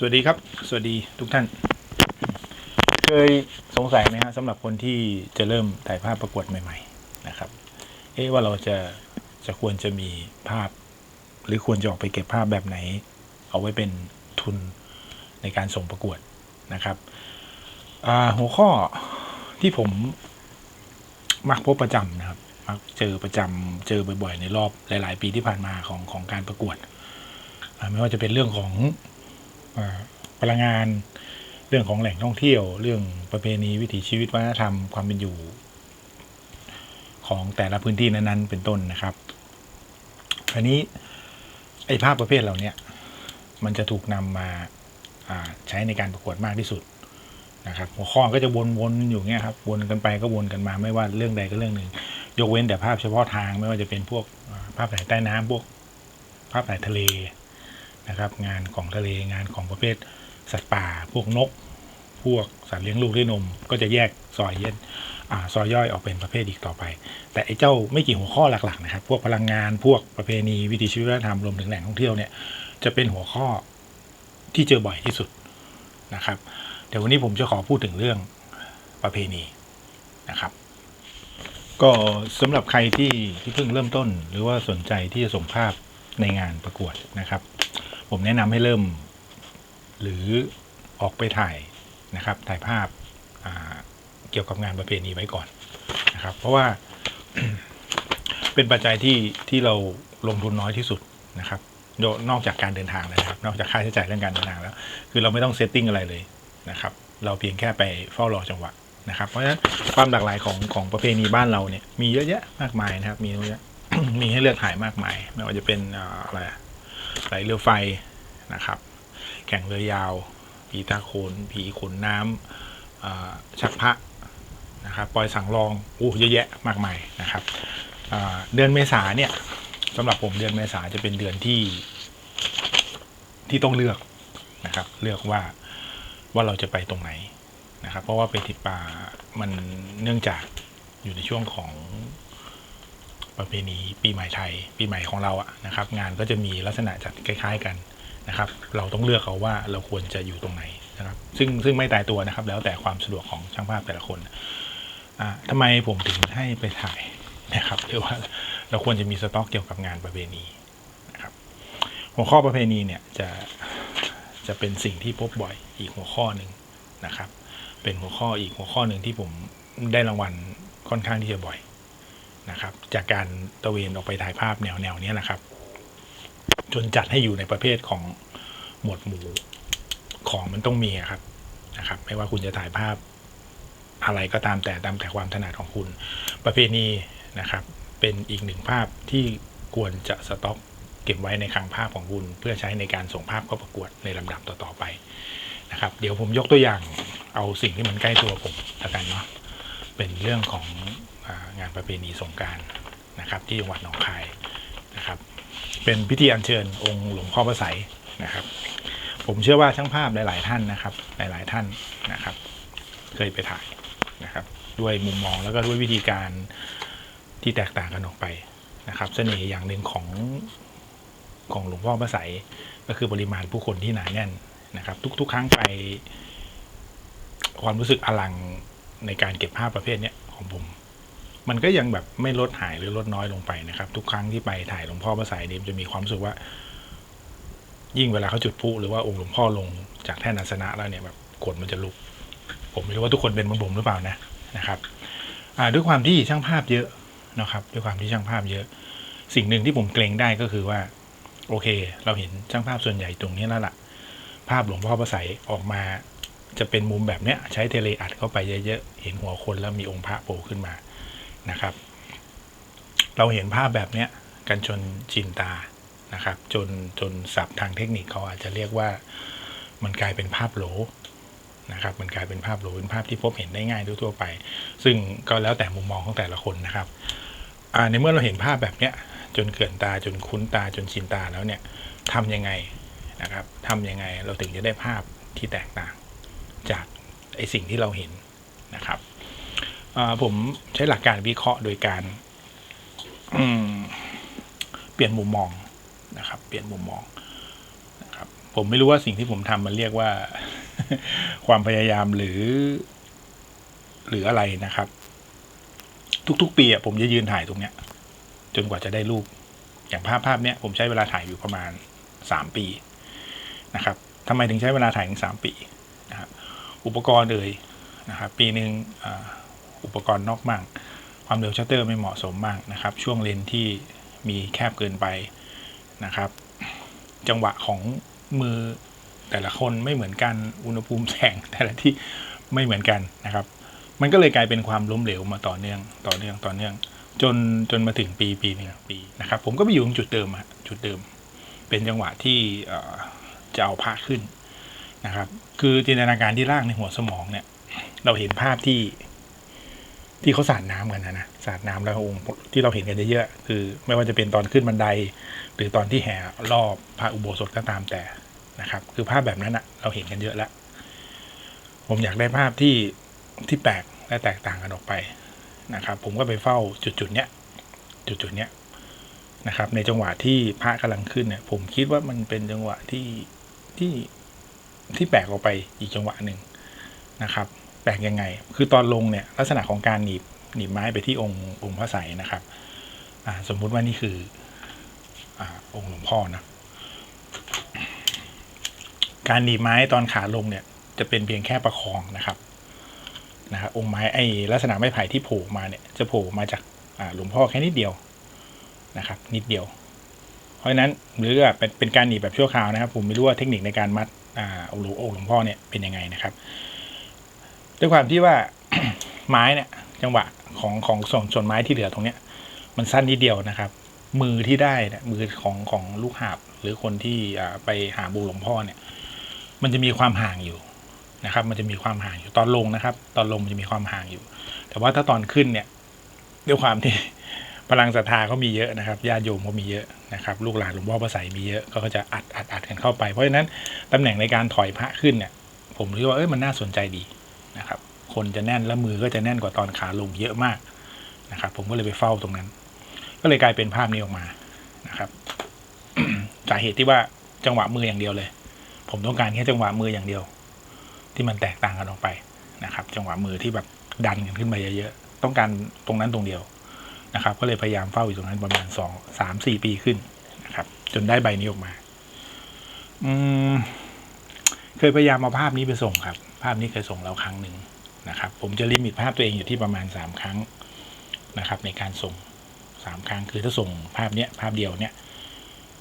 สวัสดีครับ สวัสดีทุกท่าน เคยสงสัยไหมฮะสำหรับคนที่จะเริ่มถ่ายภาพประกวดใหม่ ๆ นะครับ เอ๊ะว่าเราจะจะควรจะมีภาพ หรือควรจะออกไปเก็บภาพแบบไหน เอาไว้เป็นทุนในการส่งประกวดนะครับหัวข้อที่ผมมักพบประจำนะครับ มักเจอประจำเจอบ่อยๆ ในรอบหลาย ๆ ปีที่ผ่านมาของของการประกวด ไม่ว่าจะเป็นเรื่องของ พลังงาน เรื่องของแหล่งท่องเที่ยว เรื่องประเพณีวิถีชีวิตวัฒนธรรมความเป็นอยู่ ของแต่ละพื้นที่นั้นๆ เป็นต้นนะครับอันนี้ไอ้ภาพประเภทเหล่านี้มันจะถูกนำมาใช้ในการประกวดมากที่สุดนะครับหัวข้อก็จะวนๆอยู่เงี้ยครับวนกันไปก็วนกันมาไม่ว่าเรื่องใดก็เรื่องหนึ่ง ยกเว้นแต่ภาพเฉพาะทางไม่ว่าจะเป็นพวกภาพถ่ายใต้น้ำพวก ภาพถ่ายทะเล นะครับ งานของทะเลงานของประเภทสัตว์ป่า พวกนก พวกสัตว์เลี้ยงลูกด้วยนม ก็จะแยกซอยเย็นซอยย่อยออกเป็นประเภทอีกต่อไป แต่ไอ้เจ้าไม่กี่หัวข้อหลักๆนะครับ พวกพลังงานพวกประเพณีวิถีชีวิตวัฒนธรรมรวมถึงแหล่งท่องเที่ยวเนี่ยจะเป็นหัวข้อที่เจอบ่อยที่สุดนะครับเดี๋ยววันนี้ผมจะขอพูดถึงเรื่องประเพณีนะครับ ก็สำหรับใครที่ที่เพิ่งเริ่มต้น หรือว่าสนใจที่จะส่งภาพในงานประกวดนะครับ ผมแนะนำให้เริ่ม หรือออกไปถ่ายนะครับ ถ่ายภาพาเกี่ยวกับงานประเพณีไว้ก่อนนะครับ เพราะว่าเป็นปัจจัยที่ที่เราลงทุนน้อยที่สุดนะครับนอกจากการเดินทางแล้วนะครับ นอกจากค่าใช้จ่ายเรื่องการเดินทางแล้ว คือเราไม่ต้องเซตติ้งอะไรเลยนะครับ เราเพียงแค่ไปเฝ้ารอจังหวะนะครับ เพราะฉะนั้นความหลากหลายของของประเพณีบ้านเราเนี่ยมีเยอะแยะมากมายนะครับ มีเยอะแยะมีให้เลือกถ่ายมากมาย ไม่ว่าจะเป็นออะไรอะ ไหลเรือไฟนะครับ แข่งเรือยาว ผีตาโขนผีขนน้ำชักพระนะครับปล่อยสังรองโอ้เยอะแยะมากมายนะครับเดือนเมษาเนี่ยสำหรับผมเดือนเมษาจะเป็นเดือนที่ที่ต้องเลือกนะครับ เลือกว่าว่าเราจะไปตรงไหนนะครับ เพราะว่าไปทิศป่ามันเนื่องจากอยู่ในช่วงของ ประเพณีปีใหม่ไทย ปีใหม่ของเราอะนะครับ งานก็จะมีลักษณะจัดคล้าย ๆกันนะครับ เราต้องเลือกเอาว่าเราควรจะอยู่ตรงไหนนะครับ ซึ่งซึ่งไม่ตายตัวนะครับ แล้วแต่ความสะดวกของช่างภาพแต่ละคนอ่าทำไมผมถึงให้ไปถ่ายนะครับหรือว่าเราควรจะมีสต็อกเกี่ยวกับงานประเพณีนะครับ หัวข้อประเพณีเนี่ยจะจะเป็นสิ่งที่พบบ่อยอีกหัวข้อหนึ่งนะครับ เป็นหัวข้ออีกหัวข้อหนึ่งที่ผมได้รางวัลค่อนข้างที่จะบ่อย นะครับ จากการตะเวนออกไปถ่ายภาพแนวแนวๆนี้นะครับ จนจัดให้อยู่ในประเภทของหมวดหมู่ของมันต้องมีครับนะครับ ไม่ว่าคุณจะถ่ายภาพอะไรก็ตามแต่ตามแต่ความถนัดของคุณ ประเพณีนะครับ เป็นอีกหนึ่งภาพที่ควรจะสต็อกเก็บไว้ในคลังภาพของคุณ เพื่อใช้ในการส่งภาพเข้าประกวดในลำดับต่อๆไปนะครับ เดี๋ยวผมยกตัวอย่างเอาสิ่งที่มันใกล้ตัวผมแล้วกันเนาะเป็นเรื่องของ งานประเพณีสงการนะครับ ที่จังหวัดหนองคายนะครับ เป็นพิธีอัญเชิญองค์หลวงพ่อพระไสยนะครับ ผมเชื่อว่าช่างภาพหลาย ๆ ท่านนะครับ หลาย ๆ ท่านนะครับ เคยไปถ่ายนะครับ ด้วยมุมมองแล้วก็ด้วยวิธีการที่แตกต่างกันออกไปนะครับเสน่ห์อย่างหนึ่งของของหลวงพ่อพระไสยก็คือปริมาณผู้คนที่หนาแน่นนะครับ ทุก ๆ ครั้งไป ความรู้สึกอลังในการเก็บภาพประเภทเนี้ยของผม มันก็ยังแบบไม่ลดหายหรือลดน้อยลงไปนะครับ ทุกครั้งที่ไปถ่ายหลวงพ่อพระสายเนี่ยจะมีความรู้สึกว่า ยิ่งเวลาเขาจุดพลุหรือว่าองค์หลวงพ่อลงจากแท่นอาสนะแล้วเนี่ยแบบขนมันจะลุก ผมไม่รู้ว่าทุกคนเป็นเหมือนผมหรือเปล่านะนะครับด้วยความที่ช่างภาพเยอะนะครับ ด้วยความที่ช่างภาพเยอะ สิ่งหนึ่งที่ผมเกรงได้ก็คือว่า โอเค เราเห็นช่างภาพส่วนใหญ่ตรงนี้แล้วล่ะ ภาพหลวงพ่อพระสายออกมาจะเป็นมุมแบบเนี้ย ใช้เทเลอัดเข้าไปเยอะๆเห็นหัวคนแล้วมีองค์พระโผล่ขึ้นมา นะครับ เราเห็นภาพแบบเนี้ยกันจนชินตานะครับ จนจนศัพท์ทางเทคนิคเขาอาจจะเรียกว่ามันกลายเป็นภาพโหลนะครับ มันกลายเป็นภาพโหลเป็นภาพที่พบเห็นได้ง่ายทั่วไป ซึ่งก็แล้วแต่มุมมองของแต่ละคนนะครับในเมื่อเราเห็นภาพแบบเนี้ยจนเกินตาจนคุ้นตาจนชินตาแล้วเนี่ยทำยังไงนะครับทำยังไงเราถึงจะได้ภาพที่แตกต่างจากไอสิ่งที่เราเห็นนะครับ ผมใช้หลักการวิเคราะห์โดยการเปลี่ยนมุมมองนะครับ เปลี่ยนมุมมองนะครับ ผมไม่รู้ว่าสิ่งที่ผมทำมันเรียกว่า ความพยายามหรือ หรืออะไรนะครับ ทุกๆ ปีอะผมจะยืนถ่ายตรงเนี้ย จนกว่าจะได้รูป อย่างภาพภาพเนี้ยผมใช้เวลาถ่ายอยู่ประมาณสามปีนะครับทำไมถึงใช้เวลาถ่ายถึงสามปีนะครับ อุปกรณ์เอ่ยนะครับ ปีหนึ่ง อุปกรณ์นอกมั่งความเร็วชัตเตอร์ไม่เหมาะสมมากนะครับ ช่วงเลนที่มีแคบเกินไปนะครับ จังหวะของมือแต่ละคนไม่เหมือนกัน อุณหภูมิแสงแต่ละที่ไม่เหมือนกันนะครับ มันก็เลยกลายเป็นความล้มเหลวมาต่อเนื่องต่อเนื่องต่อเนื่อง จนจนมาถึงปีปีนึ่งปีนะครับ ผมก็ไปอยู่ตรงจุดเดิมอะจุดเดิม เป็นจังหวะที่เจะเอาพระขึ้นนะครับ คือจินตนาการที่ร่างในหัวสมองเนี่ย เราเห็นภาพที่ ที่เขาสาดน้ำกันนะนะสาดน้ำแล้วองค์ที่เราเห็นกันเยอะๆคือ ไม่ว่าจะเป็นตอนขึ้นบันได หรือตอนที่แห่รอบพระอุโบสถก็ตามแต่นะครับ คือภาพแบบนั้นอะเราเห็นกันเยอะแล้วผมอยากได้ภาพที่ที่แปลกและแตกต่างกันออกไปนะครับ ผมก็ไปเฝ้าจุดๆเนี้ยจุดจุดๆเนี้ยนะครับ ในจังหวะที่พระกำลังขึ้นเนี่ย ผมคิดว่ามันเป็นจังหวะที่ที่ที่แปลกออกไปอีกจังหวะหนึ่งนะครับ แปลกยังไง คือตอนลงเนี่ยลักษณะของการหนีบหนีบไม้ไปที่องค์องค์พระไสยนะครับอ่าสมมุติว่านี่คืออ่าองค์หลวงพ่อนะการหนีบไม้ตอนขาลงเนี่ย จะเป็นเพียงแค่ประคองนะครับนะครับองค์ไม้ไอ้ลักษณะไม้ไผ่ที่โผล่มาเนี่ยจะโผล่มาจากอ่าหลวงพ่อแค่นิดเดียวนะครับ นิดเดียว เพราะฉะนั้นหรือว่าเป็นเป็นการหนีบแบบชั่วคราวนะครับ ผมไม่รู้ว่าเทคนิคในการมัดอ่าหลวงองค์หลวงพ่อเนี่ยเป็นยังไงนะครับ ด้วยความที่ว่าไม้เนี่ยจังหวะของของส่วนส่วนไม้ที่เหลือตรงเนี้ย มันสั้นนิดเดียวนะครับ มือที่ได้เนี่ยมือของของลูกหาบหรือคนที่ไปหาบูหลวงพ่อเนี่ย มันจะมีความห่างอยู่นะครับ มันจะมีความห่างอยู่ตอนลงนะครับ ตอนลงมันจะมีความห่างอยู่ แต่ว่าถ้าตอนขึ้นเนี่ยด้วยความที่พลังศรัทธาเขามีเยอะนะครับญาติโยมเขามีเยอะนะครับ ลูกหลานหลวงพ่อพระไสยมีเยอะเขาก็จะอัดอัดอัดกันเข้าไปเพราะฉะนั้นตำแหน่งในการถอยพระขึ้นเนี่ย ผมคิดว่าเอ้ยมันน่าสนใจดี คนจะแน่นและมือก็จะแน่นกว่าตอนขาลงเยอะมากนะครับ ผมก็เลยไปเฝ้าตรงนั้น ก็เลยกลายเป็นภาพนี้ออกมานะครับสาเหตุที่ว่าจังหวะมืออย่างเดียวเลย ผมต้องการแค่จังหวะมืออย่างเดียว ที่มันแตกต่างกันออกไปนะครับ จังหวะมือที่แบบดันกันขึ้นไปเยอะๆต้องการตรงนั้นตรงเดียวนะครับ ก็เลยพยายามเฝ้าอยู่ตรงนั้นประมาณสองสามสี่ปีขึ้นนะครับ จนได้ใบนี้ออกมา อืมเคยพยายามเอาภาพนี้ไปส่งครับ ภาพนี้เคยส่งเราครั้งหนึ่ง นะครับผมจะลิมิตภาพตัวเองอยู่ที่ประมาณสามครั้งนะครับในการส่งสามครั้งคือถ้าส่งภาพเนี้ยภาพเดียวเนี้ย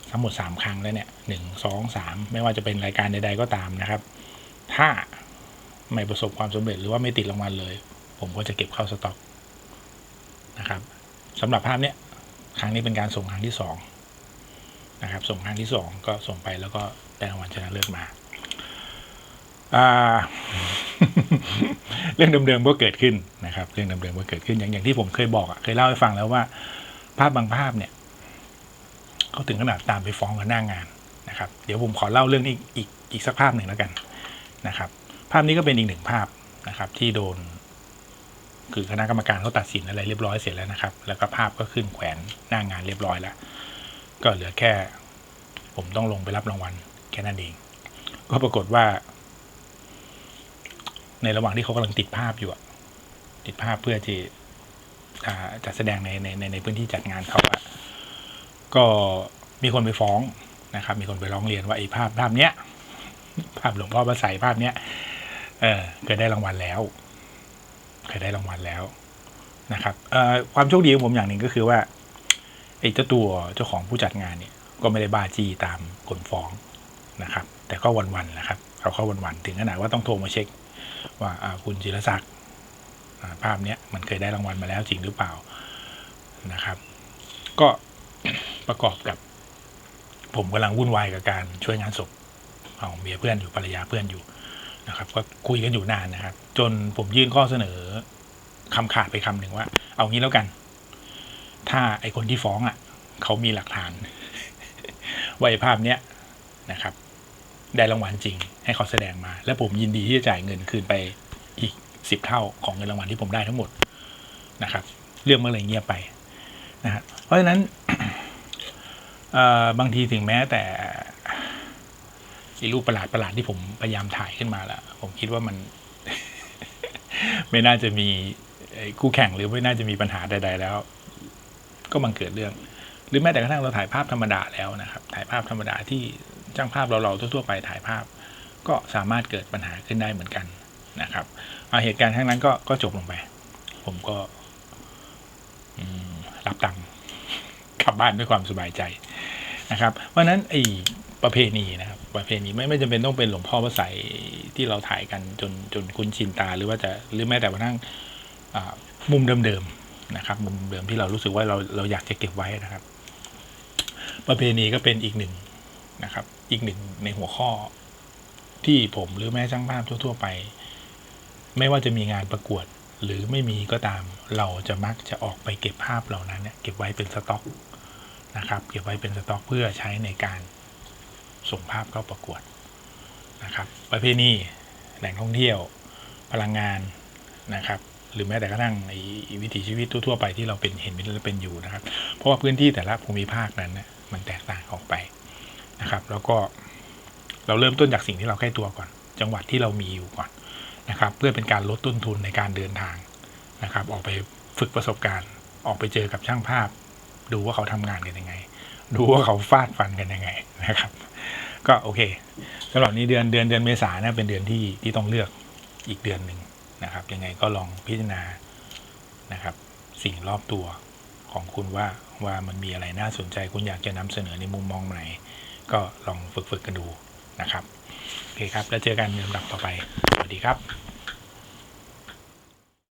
ทั้งหมดสามครั้งแล้วเนี่ยหนึ่งสองสามไม่ว่าจะเป็นรายการใด ๆก็ตามนะครับ ถ้าไม่ประสบความสำเร็จหรือว่าไม่ติดรางวัลเลย ผมก็จะเก็บเข้าสต็อกนะครับสำหรับภาพเนี้ยครั้งนี้เป็นการส่งครั้งที่สองนะครับส่งครั้งที่สองก็ส่งไปแล้วก็ได้รางวัลชนะเลิศมาอ่า เรื่องเดิมๆก็เกิดขึ้นนะครับ เรื่องเดิมๆก็เกิดขึ้นอย่างอย่างที่ผมเคยบอกอะเคยเล่าให้ฟังแล้วว่า ภาพบางภาพเนี่ยเขาถึงขนาดตามไปฟ้องกันหน้างานนะครับ เดี๋ยวผมขอเล่าเรื่องนี้อีกอีกสักภาพหนึ่งแล้วกันนะครับ ภาพนี้ก็เป็นอีกหนึ่งภาพนะครับ ที่โดน คือคณะกรรมการเขาตัดสินอะไรเรียบร้อยเสร็จแล้วนะครับ แล้วก็ภาพก็ขึ้นแขวนหน้างานเรียบร้อยแล้วก็เหลือแค่ ผมต้องลงไปรับรางวัลแค่นั้นเองก็ปรากฏว่า ในระหว่างที่เขากำลังติดภาพอยู่ติดภาพเพื่อที่จัดแสดงในในในในพื้นที่จัดงานเขาอะก็มีคนไปฟ้องนะครับ มีคนไปร้องเรียนว่าไอ้ภาพภาพเนี้ย ภาพหลวงพ่อพระใสยภาพเนี้ยเออเคยได้รางวัลแล้วเคยได้รางวัลแล้วนะครับเออความโชคดีของผมอย่างหนึ่งก็คือว่าไอ้เจ้าตัวเจ้าของผู้จัดงานเนี่ย ก็ไม่ได้บ้าจี้ตามคนฟ้องนะครับ แต่ก็วันๆนะครับ เขาก็วันๆถึงขนาดว่าต้องโทรมาเช็ค ว่าคุณจิรศักดิ์ภาพเนี้ยมันเคยได้รางวัลมาแล้วจริงหรือเปล่านะครับ ก็ประกอบกับ ผมกำลังวุ่นวายกับการช่วยงานศพของเมียเพื่อนอยู่ภรรยาเพื่อนอยู่นะครับ ก็คุยกันอยู่นานนะครับ จนผมยื่นข้อเสนอคำขาดไปคำหนึ่งว่า เอางี้แล้วกัน ถ้าไอคนที่ฟ้องอะเขามีหลักฐานว่าไอภาพเนี้ยนะครับ ได้รางวัลจริง ให้เขาแสดงมา และผมยินดีที่จะจ่ายเงินคืนไปอีกสิบเท่าของเงินรางวัลที่ผมได้ทั้งหมดนะครับ เรื่องมันเลยเงียบไปนะฮะเพราะฉะนั้นบางทีถึงแม้แต่ไอ้รูปประหลาดประหลาดที่ผมพยายามถ่ายขึ้นมาล้วผมคิดว่ามัน ไม่น่าจะมีคู่แข่งหรือไม่น่าจะมีปัญหาใด ๆ แล้ว ก็บังเกิดเรื่อง หรือแม้แต่กระทั่งเราถ่ายภาพธรรมดาแล้วนะครับ ถ่ายภาพธรรมดาที่ จ้างภาพเราเราๆทั่วๆไปถ่ายภาพ ก็สามารถเกิดปัญหาขึ้นได้เหมือนกันนะครับเอาเหตุการณ์ทั้งนั้นก็ก็จบลงไป ผมก็รับตังค์กลับบ้านด้วยความสบายใจนะครับ เพราะนั้นไอ้ประเพณีนะครับประเพณีไม่ไม่จำเป็นต้องเป็นหลวงพ่อพระใสยที่เราถ่ายกันจนจนคุ้นชินตาหรือว่าจะหรือแม้แต่กระทั่งมุมเดิมๆนะครับ มุมเดิมที่เรารู้สึกว่าเราเราอยากจะเก็บไว้นะครับ ประเพณีก็เป็นอีกหนึ่ง นะครับ อีกหนึ่งในหัวข้อที่ผมหรือแม้ช่างภาพทั่ว ๆ ไป ไม่ว่าจะมีงานประกวดหรือไม่มีก็ตาม เราจะมักจะออกไปเก็บภาพเหล่านั้นเนี่ยเก็บไว้เป็นสต็อกนะครับ เก็บไว้เป็นสต็อกเพื่อใช้ในการส่งภาพเข้าประกวดนะครับ ประเพณีแหล่งท่องเที่ยวพลังงานนะครับหรือแม้แต่กระทั่งวิถีชีวิตทั่วๆไปที่เราเป็นเห็นเป็นเป็นอยู่นะครับ เพราะว่าพื้นที่แต่ละภูมิภาคนั้นนะมันแตกต่างออกไป นะครับ แล้วก็เราเริ่มต้นจากสิ่งที่เราใกล้ตัวก่อน จังหวัดที่เรามีอยู่ก่อนนะครับ เพื่อเป็นการลดต้นทุนในการเดินทางนะครับ ออกไปฝึกประสบการณ์ ออกไปเจอกับช่างภาพ ดูว่าเขาทำงานกันยังไง ดูว่าเขาฟาดฟันกันยังไงนะครับ ก็โอเคสำหรับนี้เดือนเดือนเดือนเมษาเนี่ยเป็นเดือนที่ที่ต้องเลือกอีกเดือนหนึ่งนะครับ ยังไงก็ลองพิจารณานะครับ สิ่งรอบตัวของคุณว่าว่ามันมีอะไรน่าสนใจคุณอยากจะนำเสนอในมุมมองไหน ก็ลองฝึกฝึกกันดูนะครับ โอเคครับ แล้วเจอกันในลำดับต่อไป สวัสดีครับ